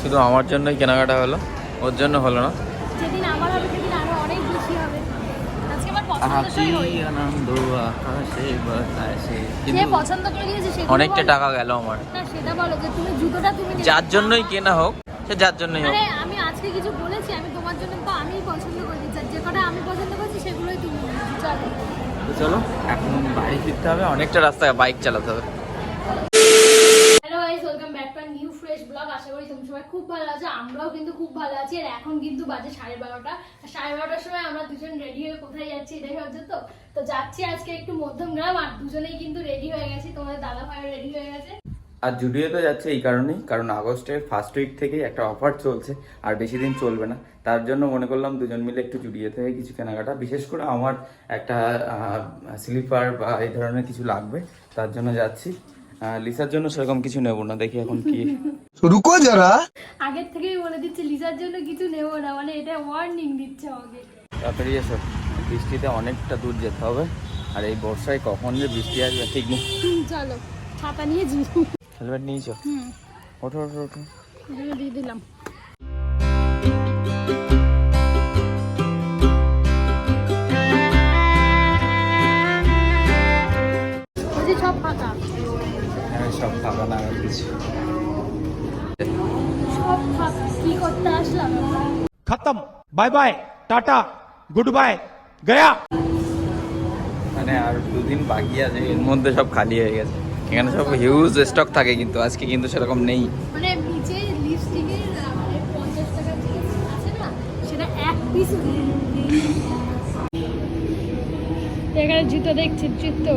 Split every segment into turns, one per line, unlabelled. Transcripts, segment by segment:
শুধু আমার জন্যই কেনাকাটা হলো ওর জন্য হলো না।
যেদিন আমার হবে সেদিন আরও অনেক বেশি হবে। আজকে আমার পছন্দটাই হয়নি।
আনন্দ আকাশে বাতাসে।
যে পছন্দ করে দিয়েছে সেটা
অনেকটা টাকা গেল আমার।
না সেটা বলো যে তুমি জুতোটা তুমি
যার জন্যই কেনা হোক সে যার জন্যই হোক।
আমি আজকে কিছু বলেছি আমি তোমার জন্য তো আমিই পছন্দ করেছি যে কটা আমি পছন্দ করছি সেগুলোই তুমি চলো।
চলো এখন বাড়ি ফিরতে হবে অনেকটা রাস্তায় বাইক চালাতে হবে।
আশা করি তোমরা সবাই খুব ভালো আছো, আমরাও কিন্তু খুব ভালো আছি, আর এখন কিন্তু বাজে সাড়ে বারোটা। সাড়ে বারোটার সময় আমরা দুজন রেডি হয়ে কোথায় যাচ্ছি এটাই ভাবছ তো? তো যাচ্ছি আজকে একটু মধ্যম গ্রাম আর দুজনেই কিন্তু রেডি হয়ে গেছি, তোমাদের দাদা ভাইও রেডি হয়ে গেছে।
আর জুডিওতে যাচ্ছে এই কারণেই, কারণ আগস্টের ফার্স্ট উইক থেকেই একটা অফার চলছে, আর বেশি দিন চলবে না। তার জন্য মনে করলাম দুজন মিলে একটু জুডিও থেকে কিছু কেনাকাটা, বিশেষ করে আমার একটা স্লিপার বা এই ধরনের কিছু লাগবে, তার জন্য যাচ্ছি। লিসার জন্য সেরকম কিছু নেব না দেখি এখন কি।
রুকো যারা।
আগের থেকেই বলে দিচ্ছে লিসার জন্য কিছু নেব না মানে এটা ওয়ার্নিং দিচ্ছে আমাকে।
তাড়াতাড়ি এসো বৃষ্টিতে অনেকটা দূর যেতে হবে আর এই বর্ষায় কখন যে বৃষ্টি আসবে ঠিক নেই।
চলো ছাতা নিয়ে যাই।
হেলমেট নিয়েছো ওঠো ওঠো ওঠো।
দিয়ে দিলাম।
ખતમ bye bye tata goodbye গয়া
মানে আর দুদিন বাকি আছে এর মধ্যে সব খালি হয়ে গেছে। এখানে সব হিউজ স্টক থাকে কিন্তু আজকে কিন্তু সেরকম নেই।
50 এখানে জুতো দেখছি জুতো।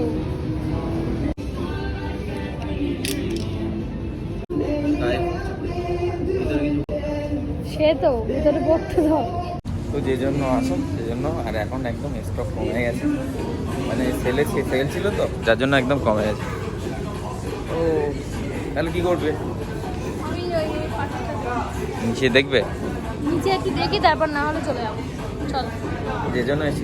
সে তো ভিতরে পড়তে দাও।
তো যে জন্য আসো সেজন্য আর এখন একদম স্টক কমে গেছে। মানে সেলে সেল ছিল তো যার জন্য একদম কমে গেছে। তো তাহলে কি করবে? নিচে দেখবে?
নিচে একটু দেখি তারপর না হলে চলে যাব। চলো।
যে জন্য এসে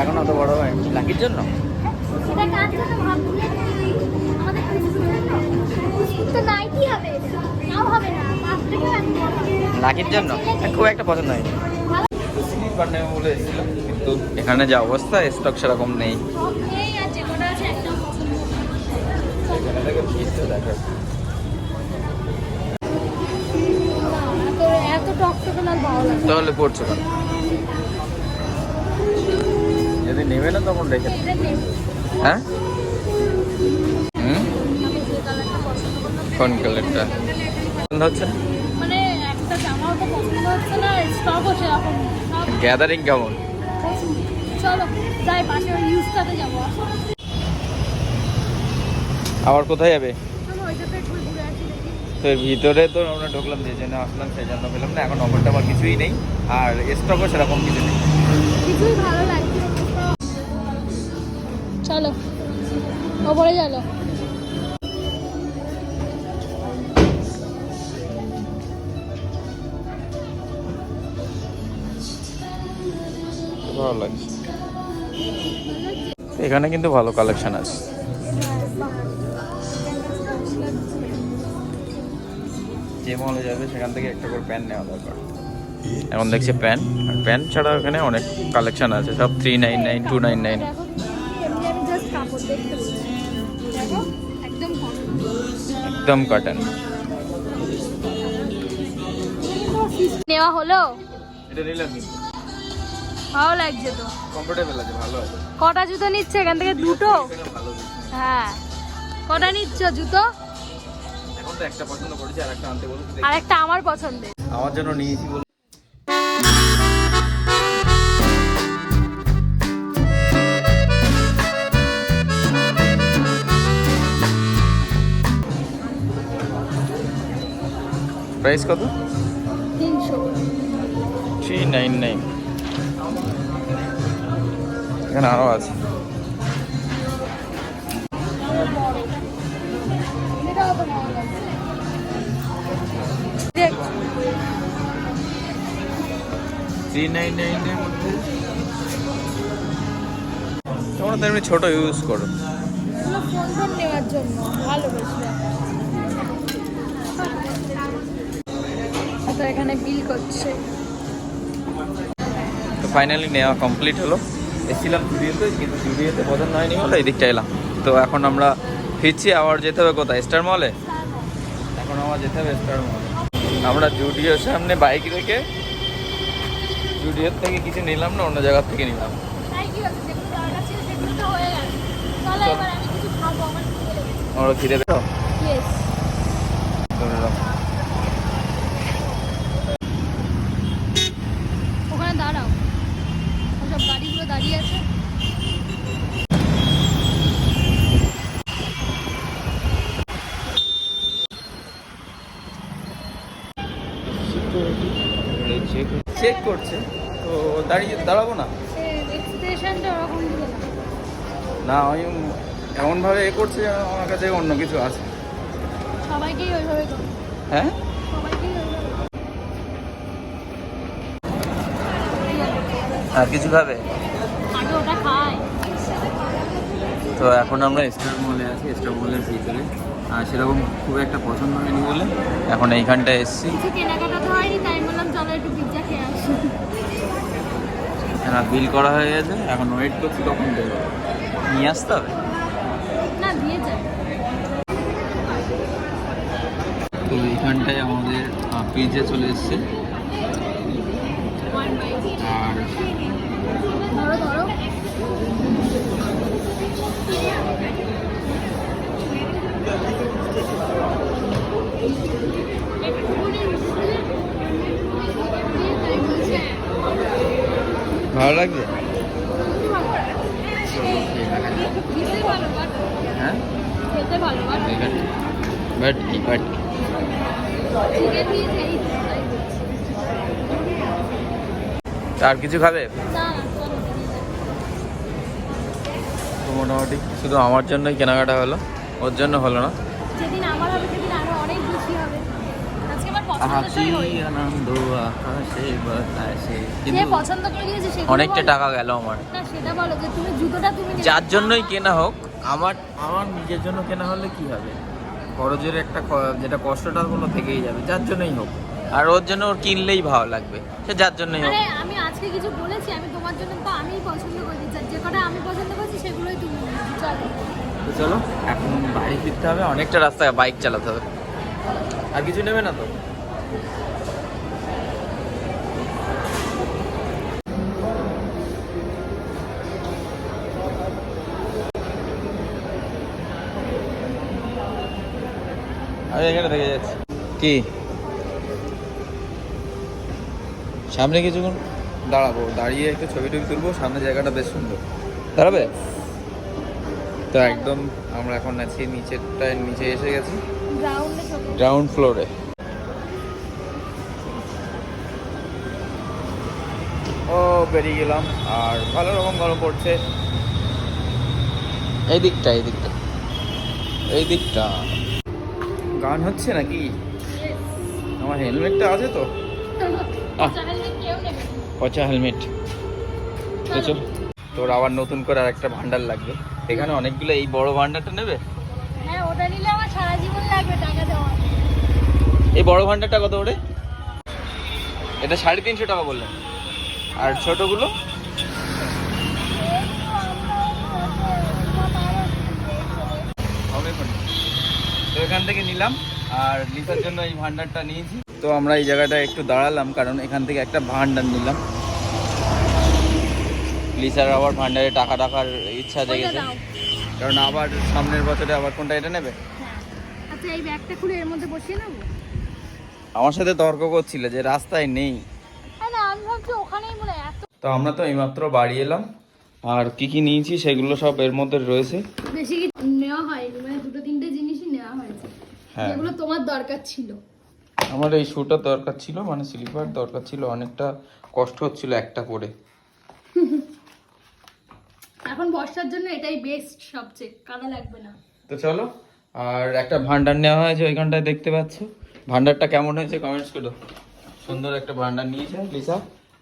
এখন অত বড় হয়? লাকির জন্য?
সেটা কার জন্য ভাবছি? কুস্কুর তো নাইটি হবে নাও হবে না পাঁচ থেকে আমি
লাকির জন্য? খুব একটা পছন্দ এসেছিলাম কিন্তু এখানে যা অবস্থা স্টক সেরকম নেই। দেখো দেখো তাহলে পড়ছো কেন যদি নেবে না তখন রেখে
নেই
হ্যাঁ?
পছন্দ করলাম
কোন কালারটা পছন্দ হচ্ছে?
মানে একটা জামাও তো পছন্দ হচ্ছে না স্টকও সেরকম নেই।
গ্যাদারিং কেমন?
চলো যাই পাশে ওই ইউজটাতে যাব।
আবার কোথায় যাবে? তো এর ভিতরে তো আমরা ঢুকলাম যে জন্য আসলাম সেই জন্য পেলাম না। এখন অফারটা আবার কিছুই নেই আর স্টকও সেরকম কিছু নেই।
কিছুই ভালো লাগছে চলো ওপরে চলো।
ভালো লাগছে। এখানে কিন্তু ভালো কালেকশন আছে। যে মলে যাবে সেখান থেকে একটা করে প্যান্ট নেওয়া দরকার। এখন দেখছি প্যান্ট আর প্যান্ট ছাড়া ওখানে অনেক কালেকশন আছে সব three nine nine two nine nine
একদম
কটন
নেওয়া হলো?
এটা নিলাম
ভালো লাগছে তো।
কমফোর্টেবল আছে ভালো আছে।
কটা জুতো নিচ্ছে? এখান থেকে দুটো? হ্যাঁ। কটা নিচ্ছ জুতো?
এখন তো একটা পছন্দ করেছি আর একটা আনতে বলেছি
আর একটা আমার পছন্দের।
আমার জন্য নিয়েছি বলে। প্রাইস কত?
তিনশো।
থ্রি নাইন নাইন এখানে আরও আছে।
এটাও তো ভালো
থ্রি নাইন নাইনের মধ্যে। কেমন না তেমনি ছোট ইউজ করো।
এগুলো ফোন ফোন নেওয়ার জন্য ভালো বেশ এখানে বিল করছে।
তো ফাইনালি নেওয়া কমপ্লিট হলো। এসেছিলাম স্টুডিওতে কিন্তু স্টুডিওতে পছন্দ হয়নি। বলে এই দিকটা এলাম। তো এখন আমরা ফিরছি আবার যেতে হবে কোথায়? স্টার মলে? এখন আমার যেতে হবে স্টার মলে। আমরা জুডিওর সামনে বাইক রেখে জুডিওর থেকে কিছু নিলাম না অন্য জায়গার থেকে নিলাম।
তাই কি হচ্ছে যেগুলো দরকার ছিল সেগুলো তো হয়ে গেছে চলো এবার আমি কিছু খাব আমার খিদে লেগেছে
আমার খিদে পেতো
ইয়েস ওখানে দাঁড়াও সব গাড়িগুলো দাঁড়িয়ে আছে
চেক করছে তো দাঁড়িয়ে দাঁড়াবো না?
না।
আমি এমনভাবে এ করছে যেন আমার কাছে অন্য কিছু আছে।
সবাইকেই ওইভাবে
হ্যাঁ?
সবাইকেই ওইভাবে করো।
আর কিছু
খাই।
তো এখন আমরা স্টার মলে আছি স্টার মলের ভিতরে। সেরকম খুব একটা পছন্দ হয়নি বলে এখন এইখানটায় এসেছি। এখানে বিল করা হয়ে গেছে এখন ওয়েট করছি কখন দেবো। নিয়ে আসতে হবে?
না
তো এইখানটায় আমাদের পিজে চলে এসছে। আর ভালো
বাট
হ্যাঁ?
বাট
কি, বাট। আর কিছু খাবে? মোটামুটি শুধু আমার জন্যই কেনাকাটা হলো। ওর জন্য হলো না?
যেদিন আমার হবে সেদিন আরও অনেক বেশি হবে। আজকে আমার পছন্দটাই হই
আনন্দ আকাশে বাতাসে।
যে পছন্দ করে দিয়েছে সেগুলো
অনেকটা টাকা গেল আমার।
না সেটা বলো যে তুমি জুতোটা তুমি
যার জন্যই কেনা হোক আমার আমার নিজের জন্য কেনা হলে কি হবে? খরচের একটা যেটা কষ্টটা কোনো থেকেই যাবে যার জন্যই হোক। আর ওর জন্য ওর কিনলেই ভালো লাগবে। সে যার জন্যই হোক।
আমি আজকে কিছু বলেছি আমি তোমার জন্য তো আমিই পছন্দ করেছি যে কটা আমি পছন্দ করছি সেগুলোই তুমি চলো।
চলো এখন বাড়ি ফিরতে হবে অনেকটা রাস্তায় বাইক চালাতে হবে। আর কিছু নেবে না তো? আমি এখানে থেকে যাচ্ছি। কি? সামনে কিছুক্ষণ দাঁড়াবো দাঁড়িয়ে একটু ছবি টবি তুলবো সামনে জায়গাটা বেশ সুন্দর। দাঁড়াবে? তো একদম আমরা এখন আছি নিচেরটায় নিচে এসে গেছি।
গ্রাউন্ড
ফ্লোরে ও বেরিয়ে গেলাম। আর ভালো রকম গরম পড়ছে। এই দিকটা এই দিকটা। এই দিকটা। গান হচ্ছে নাকি? আমার হেলমেটটা আছে তো। পচা হেলমেট। তো চল। তোর আবার নতুন করে আর একটা ভান্ডার লাগবে। এখানে অনেকগুলো এই বড় ভান্ডারটা নেবে?
হ্যাঁ ওটা নিলে আমার সারা জীবন লাগবে টাকা দেওয়া।
এই বড় ভান্ডারটা কত ওরে এটা সাড়ে তিনশো টাকা বললেন। আর ছোটগুলো? তো এখান থেকে নিলাম আর লিসার জন্য এই ভান্ডারটা নিয়েছি। তো আমরা এই জায়গাটা একটু দাঁড়ালাম কারণ এখান থেকে একটা ভান্ডার নিলাম। লিসার আবার ভান্ডারে টাকা টাকার ইচ্ছা জেগেছে কারণ আবার সামনের বছরে আবার কোনটা এটা নেবে?
হ্যাঁ। আচ্ছা এই ব্যাগটা খুলে এর মধ্যে বসিয়ে নেব?
আমার সাথে তর্ক করছিল যে রাস্তায় নেই।
হ্যাঁ
তো আমরা তো এইমাত্র বাড়ি এলাম। আর কি কি নিয়েছি সেগুলো সব এর মধ্যে রয়েছে।
বেশি কিছু নেওয়া হয়নি মানে দুটো তিনটে জিনিসই নেওয়া হয়েছে
হ্যাঁ।
যেগুলো তোমার দরকার ছিল।
আমার এই শুটা দরকার ছিল মানে স্লিপার দরকার ছিল অনেকটা কষ্ট হচ্ছিল একটা পরে
এখন বর্ষার জন্য এটাই বেস্ট সবচেয়ে কাদা লাগবে না।
তো চলো আর একটা ভান্ডার নেওয়া হয়েছে ওইখানটায় দেখতে পাচ্ছ। ভান্ডারটা কেমন হয়েছে কমেন্টস করো। সুন্দর একটা ভান্ডার নিয়েছে লিসা।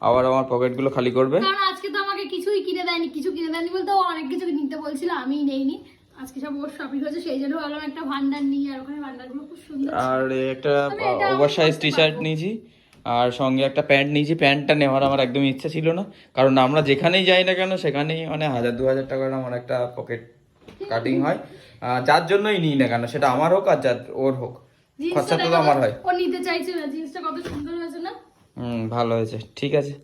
আবার আমার পকেটগুলো খালি করবে।
কারণ আজকে তো আমাকে কিছুই কিনে দেয়নি কিছু কিনে দেয়নি বলতে ও অনেক কিছু নিতে বলছিল আমি নেইনি। আজকে সব ওর শপিং হয়েছে সেই জন্য ভাবলাম একটা ভান্ডার নিই আর ওখানে ভান্ডারগুলো খুব সুন্দর
আর একটা
তবে এটা
ওভার সাইজ টি শার্ট নিয়েছি। আর সঙ্গে একটা প্যান্ট নিয়েছি প্যান্টটা নেওয়ার আমার একদমই ইচ্ছা ছিল না। কারণ আমরা যেখানেই যাই না কেন সেখানেই মানে হাজার দু হাজার টাকার আমার একটা পকেট কাটিং হয়। যার জন্যই নিই না কেন সেটা আমার হোক আর যার ওর হোক। খরচা তো আমার হয়।
ও নিতে চাইছে না জিন্সটা কত সুন্দর হয়েছে না?
হুম ভালো হয়েছে ঠিক আছে।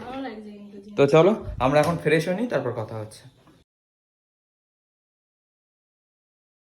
ভালো লাগছে
তো চলো আমরা এখন ফ্রেশ হই তারপর কথা হচ্ছে।